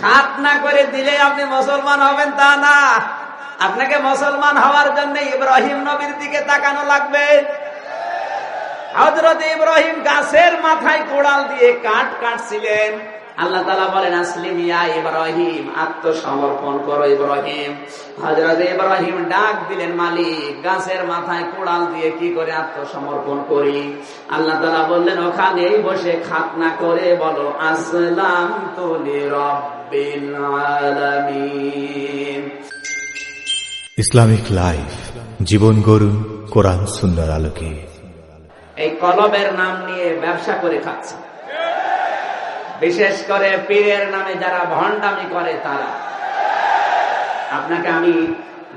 খাত না করে দিলে আপনি মুসলমান হবেন তা না। আপনাকে মুসলমান হওয়ার জন্য ইব্রাহিম নবীর দিকে তাকানো লাগবে। হজরত ইব্রাহিম গাছের মাথায় কোড়াল দিয়ে কাঠ কাটছিলেন। আল্লাহ তালা বলেন, আসলিম ইয়া ইব্রাহিম, আত্মসমর্পণ করো ইব্রাহিম। হজরত ইব্রাহিম ডাক দিলেন, মালিক, গাছের মাথায় কোড়াল দিয়ে কি করে আত্মসমর্পণ করি? আল্লাহ তালা বললেন, ওখানেই বসে খাতনা করে বলো আসলাম রব্বিল আলামিন ইসলামিক লাইফ জীবন গরুন কোরআন সুন্দর আলোকে। এই কলবের নাম নিয়ে ব্যবসা করে খাচ্ছে। বিশেষ করে পীরের নামে যারা ভণ্ডামি করে তারা। আপনাকে আমি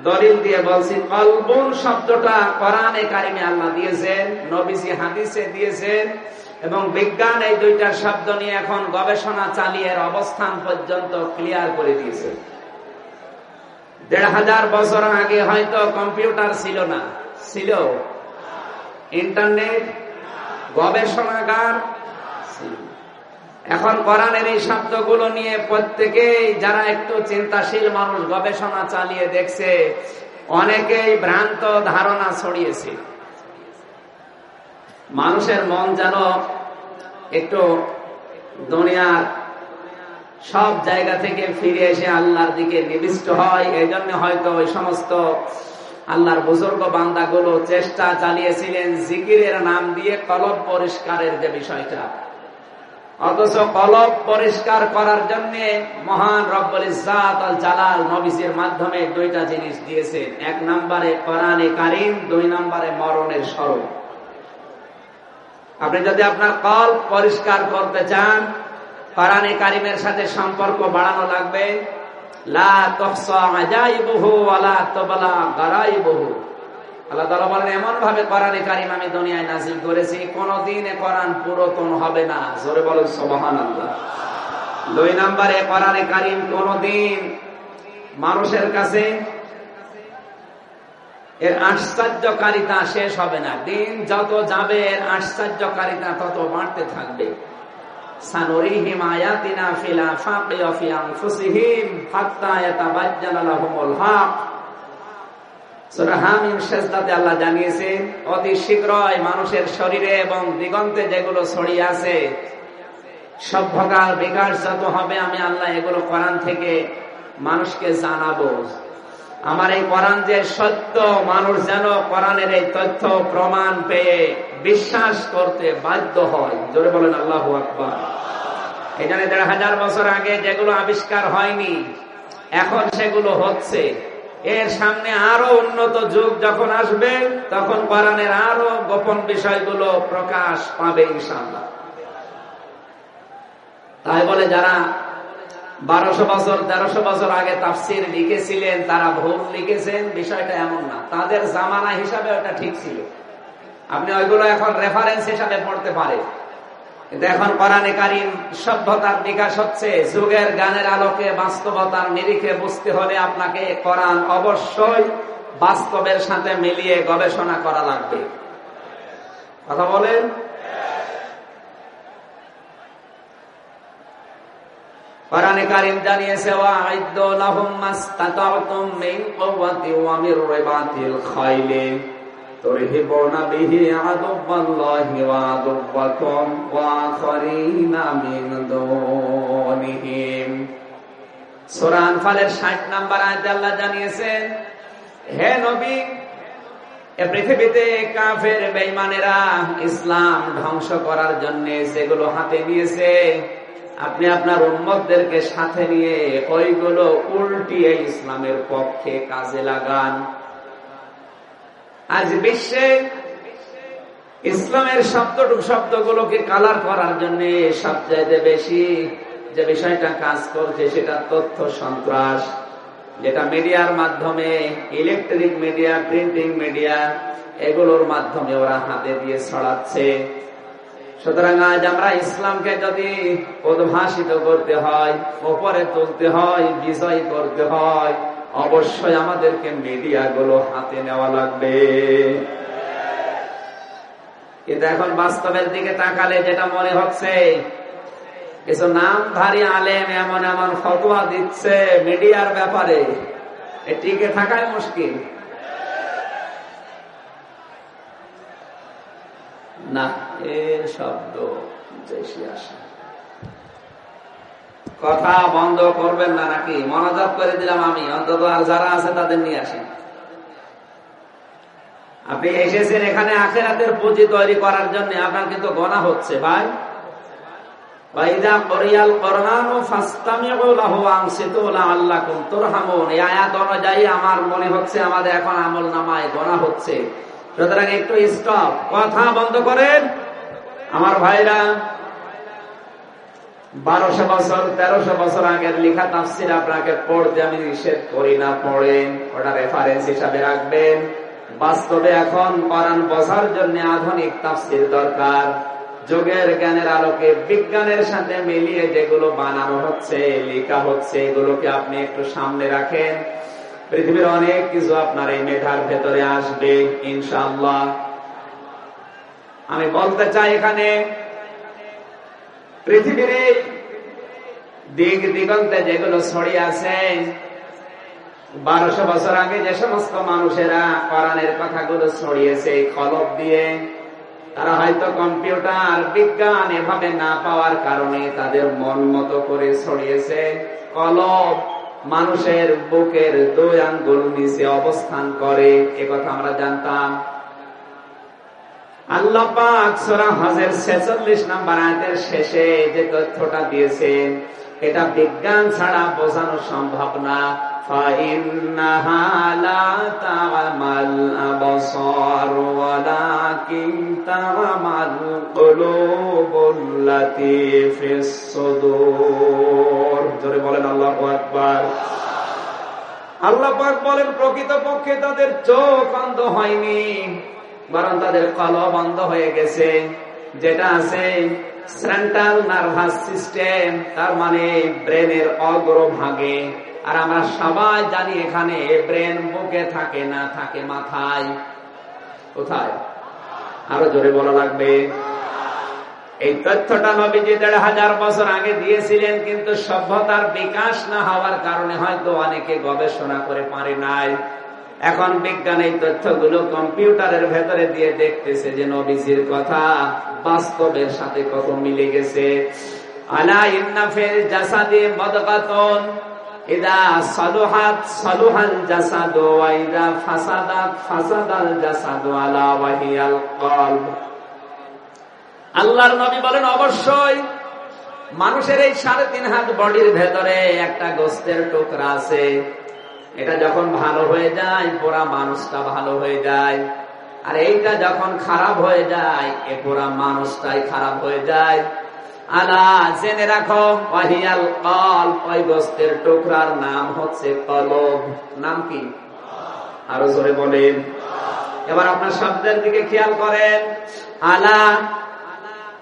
দলিল দিয়ে বলছি কলবুন শব্দটা কোরআনে কারিমে আল্লাহ দিয়েছেন নবীজি হাদিসে দিয়েছেন। এবং বিজ্ঞান এই দুইটার শব্দ নিয়ে এখন গবেষণা চালিয়ে অবস্থান পর্যন্ত ক্লিয়ার করে দিয়েছে। দেড় হাজার বছর আগে হয়তো কম্পিউটার ছিল না। ছিল? ইন্টারনেট? গবেষণাগার? এখন কোরআনের এই শব্দগুলো নিয়ে প্রত্যেকেই যারা একটু চিন্তাশীল মানুষ গবেষণা চালিয়ে দেখছে, অনেকেই ভ্রান্ত ধারণা ছড়িয়েছে। মানুষের মন যেন একটু দুনিয়ার সব জায়গা থেকে ফিরে এসে আল্লাহর দিকে নিবিষ্ট হয়। এই জন্য হয়তো ওই সমস্ত আল্লাহর বুজুর্গ বান্দাগুলো চেষ্টা চালিয়েছিলেন জিকিরের নাম দিয়ে কলব পরিষ্কারের যে বিষয়টা। অথচ কলব পরিষ্কার করার জন্য মহান রব্বুল ইজাত আল জালাল নবীজির মাধ্যমে দুইটা জিনিস দিয়েছেন। এক নম্বরে কোরআনে কারিম, দুই নম্বরে মরণের স্বরূপ আপনি যদি আপনার কল পরিষ্কার করতে চান, কোরআনে কারিমের সাথে সম্পর্ক বাড়ানো লাগবে। এমন ভাবে কারিম আমি দুনিয়ায় করেছি, কোনদিন এ হবে না। জোরে দুই কোনদিন মানুষের কাছে এর আশ্চর্যকারিতা শেষ হবে না। দিন যত যাবে, এর আশ্চর্যকারিতা তত বাড়তে থাকবে। অতি শীঘ্রই মানুষের শরীরে এবং দিগন্তে যেগুলো আছে সভ্যকাল বিকাশ যত হবে, আমি আল্লাহ এগুলো কোরআন থেকে মানুষকে জানাব। আমার এই কোরআন যে সত্য, মানুষ যেন কোরআনের এই তথ্য প্রমাণ পেয়ে বিশ্বাস করতে বাধ্য হয়। জোরে বলেন, আল্লাহ আকবর। এখানে দেড় হাজার বছর আগে যেগুলো আবিষ্কার হয়নি, এখন সেগুলো হচ্ছে। এর সামনে আরও উন্নত যুগ যখন আসবে, তখন কোরআনের আরও গোপন বিষয়গুলো প্রকাশ পাবে ইনশাল্লাহ তাই বলে যারা বারোশো বছর, তেরোশো বছর আগে তাফসির লিখেছিলেন, তারা ভুল লিখেছেন, বিষয়টা এমন না। তাদের জামানা হিসাবে ওটা ঠিক ছিল। আপনি ওইগুলো এখন রেফারেন্স হিসাবে পড়তে পারেন। কিন্তু এখন কোরআনে কারিম সভ্যতার বিকাশ হচ্ছে, যুগের গানের আলোকে, বাস্তবতার নিরিখে বুঝতে হলে আপনাকে কোরআন অবশ্যই বাস্তবের সাথে মিলিয়ে গবেষণা করা লাগবে। কথা বলেন? কোরআনে কারিম জানিয়েছে ওয়াইদ্দু লাহুম মাস্তাতাতুম মিন কুওয়াতি ওয়া মির রিবাতিল খাইলি। তুরহিবুনা বিহি আদুব্বাল্লাহি ওয়া আদুব্বাকুম ওয়া মিন সূরা আনফালের 60 নম্বর আয়াতে আল্লাহ জানিয়েছেন হে নবী পৃথিবীতে কাফের বেঈমানেরা ইসলাম ধ্বংস করার জন্য যেগুলো হাতে নিয়েছে আপনি আপনার উম্মতদেরকে সাথে নিয়ে ওইগুলো উল্টিয়ে ইসলামের পক্ষে কাজে লাগান। আজ বিশ্বে ইসলামের শব্দটুক শব্দগুলোকে কালার করার জন্য সবচাইতে বেশি যে বিষয়টা কাজ করছে সেটা তথ্য সন্ত্রাস, যেটা মিডিয়ার মাধ্যমে ইলেকট্রিক মিডিয়া প্রিন্টিং মিডিয়া এগুলোর মাধ্যমে ওরা হাতে দিয়ে ছড়াচ্ছে। সুতরাং আজ আমরা ইসলামকে যদি উদ্ভাসিত করতে হয় ওপরে তুলতে হয়, বিজয় করতে হয়, অবশ্যই আমাদেরকে মিডিয়া গুলো হাতে নেওয়া লাগবে। কিন্তু এখন বাস্তবের দিকে তাকালে যেটা মনে হচ্ছে, কিছু নামধারী আলেম এমন এমন ফতোয়া দিচ্ছে মিডিয়ার ব্যাপারে। টিকে থাকাই মুশকিল। না এ শব্দ বেশি আসে। কথা বন্ধ করবেন না নাকি? মনোযোগ করে দিলাম আমি। অন্তত আর যারা আছে তাদের নিয়ে আসেন আপনি এসেছেন এখানে আখেরাতের পুঁজি তৈরি করার জন্য। আপনার কিন্তু গণা হচ্ছে, ভাই। আমার মনে হচ্ছে আমাদের এখন আমল নামায় গণা হচ্ছে। সুতরাং একটু স্টপ কথা বন্ধ করেন। আমার ভাইরা, বারোশো বছর, তেরোশো বছর আগের লেখা তাফসির আপনাকে পড়তে আমি নিষেধ করি না, পড়েন। ওটা রেফারেন্স হিসাবে রাখবেন। বাস্তবে এখন করান বসার জন্য আধুনিক তাফসির দরকার। যুগের জ্ঞানের আলোকে বিজ্ঞানের সাথে মিলিয়ে যেগুলো বানানো হচ্ছে, লেখা হচ্ছে, এগুলোকে আপনি একটু সামনে রাখেন। পৃথিবীর অনেক কিছু আপনার এই মেধার ভেতরে আসবে, ইনশাআল্লাহ। আমি বলতে চাই এখানে, পৃথিবীর দিক দিগন্তে যেগুলো ছড়িয়ে আছে, বারোশো বছর আগে যে সমস্ত মানুষেরা কোরআনের কথাগুলো ছড়িয়েছে কলব দিয়ে, তারা হয়তো কম্পিউটার, বিজ্ঞান এভাবে না পাওয়ার কারণে তাদের মন মতো করে ছড়িয়েছে। কলব মানুষের বুকের দুই আঙ্গুল নিচে অবস্থান করে কথা আমরা জানতাম। আল্লাহ পাক সূরা হজের 46 নাম্বার আয়াতের শেষে যে তথ্যটা দিয়েছেন, এটা বিজ্ঞান ছাড়া বোঝানো সম্ভব না। فإنها لا تعمى الأبصار ولكن تعمى القلوب التي في الصدور জোরে বলেন আল্লাহু আকবার আল্লাহ পাক বলেন প্রকৃতপক্ষে তাদের চোখ অন্ধ হয়নি বরং তাদের কলব বন্ধ হয়ে গেছে যেটা আছে সেন্ট্রাল নার্ভাস সিস্টেম তার মানে ব্রেনের অগ্রভাগে আর আমরা সবাই জানি এখানে ব্রেন বুকে থাকে, না থাকে, মাথায়। কোথায়? আরও জোরে বলা লাগবে। এই তথ্যটা নবীজি দেড় হাজার বছর আগে দিয়েছিলেন, কিন্তু সভ্যতার বিকাশ না হওয়ার কারণে হয়তো অনেকে গবেষণা করে পারে নাই। এখন বিজ্ঞান এই তথ্যগুলো কম্পিউটারের ভেতরে দিয়ে দেখতেছে যে নবীজির কথা বাস্তবের সাথে কত মিলে গেছে। আলা ইন্নাফের জাসাদে মদকাতন আল্লাহর নবী বলেন, অবশ্যই মানুষের এই সাড়ে তিন হাত বডির ভেতরে একটা গোস্তের টুকরা আছে। এটা যখন ভালো হয়ে যায় পুরা মানুষটা ভালো হয়ে যায়। আর এইটা যখন খারাপ হয়ে যায়, এ পুরা মানুষটাই খারাপ হয়ে যায়। আলা, জেনে রাখো, ওয়াহিয়াল কল ওই গোস্তের টুকরার নাম হচ্ছে কলব। নাম কি? আরও জোরে বলেন। এবার আপনার শব্দের দিকে খেয়াল করেন। আলা,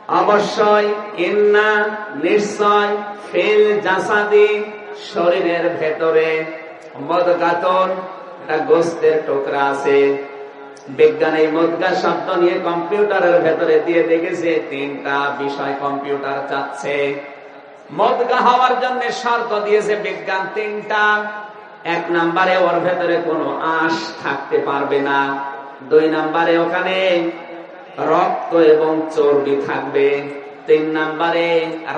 অবশ্যই, ইন্না, নিশ্চয়, ফিল জাসাদি, শরীরের ভেতরে। মদগাতন, একটা গোস্তের টুকরা আছে। বিজ্ঞান এই মদগা শব্দ নিয়ে কম্পিউটারের ভেতরে দিয়ে দেখেছে, তিনটা বিষয় কম্পিউটার চাচ্ছে। মদগা হওয়ার জন্য শর্ত দিয়েছে বিজ্ঞান তিনটা। এক নাম্বারে ওর ভেতরে কোনো আঁশ থাকতে পারবে না। দুই নাম্বারে ওখানে রক্ত এবং চর্বি থাকবে। তিন নাম্বারে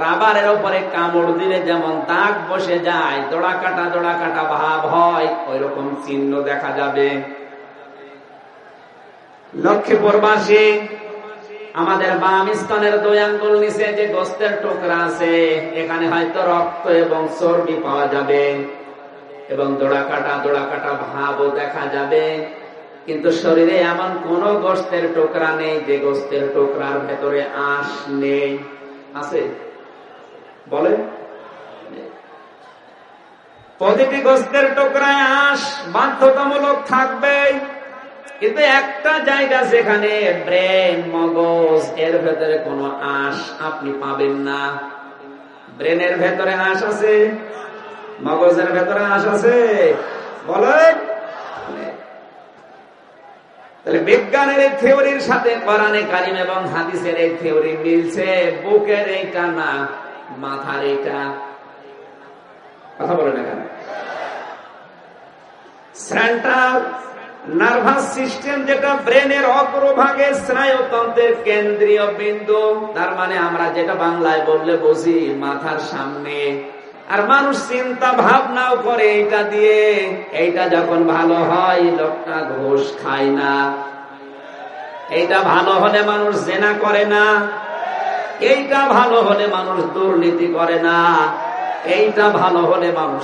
রাবারের উপরে কামড় দিলে যেমন দাগ বসে যায় দোড়া কাটা দোড়া কাটা ভাব হয় ওই রকম চিহ্ন দেখা যাবে। লক্ষ্মীপুরবাসী আমাদের বাম স্তনের দুই নিচে যে গোস্তের টুকরা আছে, এখানে হয়তো রক্ত এবং চর্বি পাওয়া যাবে। এবং দোড়া কাটা দোড়া কাটা ভাবও দেখা যাবে। কিন্তু শরীরে এমন কোন গোস্তের টুকরা নেই যে গোস্তের টুকরার ভেতরে আঁশ নেই। আছে? বলে প্রতিটি গোস্তের টুকরায় আঁশ বাধ্যতামূলক থাকবে কিন্তু একটা জায়গা যেখানে ব্রেন, মগজ, এর ভেতরে কোনো আঁশ আপনি পাবেন না। ব্রেনের ভেতরে আঁশ আছে, মগজের ভেতরে আঁশ আছে। বলেন? বিজ্ঞানের এই থিওরির সাথে কোরআনে কারিম এবং হাদিসের এই থিওরি মিলছে। বুকের এই কানা মাথার এটা কথা বলে না কেন সেন্ট্রাল নার্ভাস সিস্টেম যেটা ব্রেনের অগ্রভাগে স্নায়ুতন্ত্রের কেন্দ্রীয় বিন্দু। তার মানে আমরা যেটা বাংলায় বললে বুঝি, মাথার সামনে। আর মানুষ চিন্তা ভাবনাও করে এইটা দিয়ে। এইটা যখন ভালো হয়, লোকটা ঘোষ খায় না। এইটা ভালো হলে মানুষ জেনা করে না। এইটা ভালো হলে মানুষ দুর্নীতি করে না। এইটা ভালো হলে মানুষ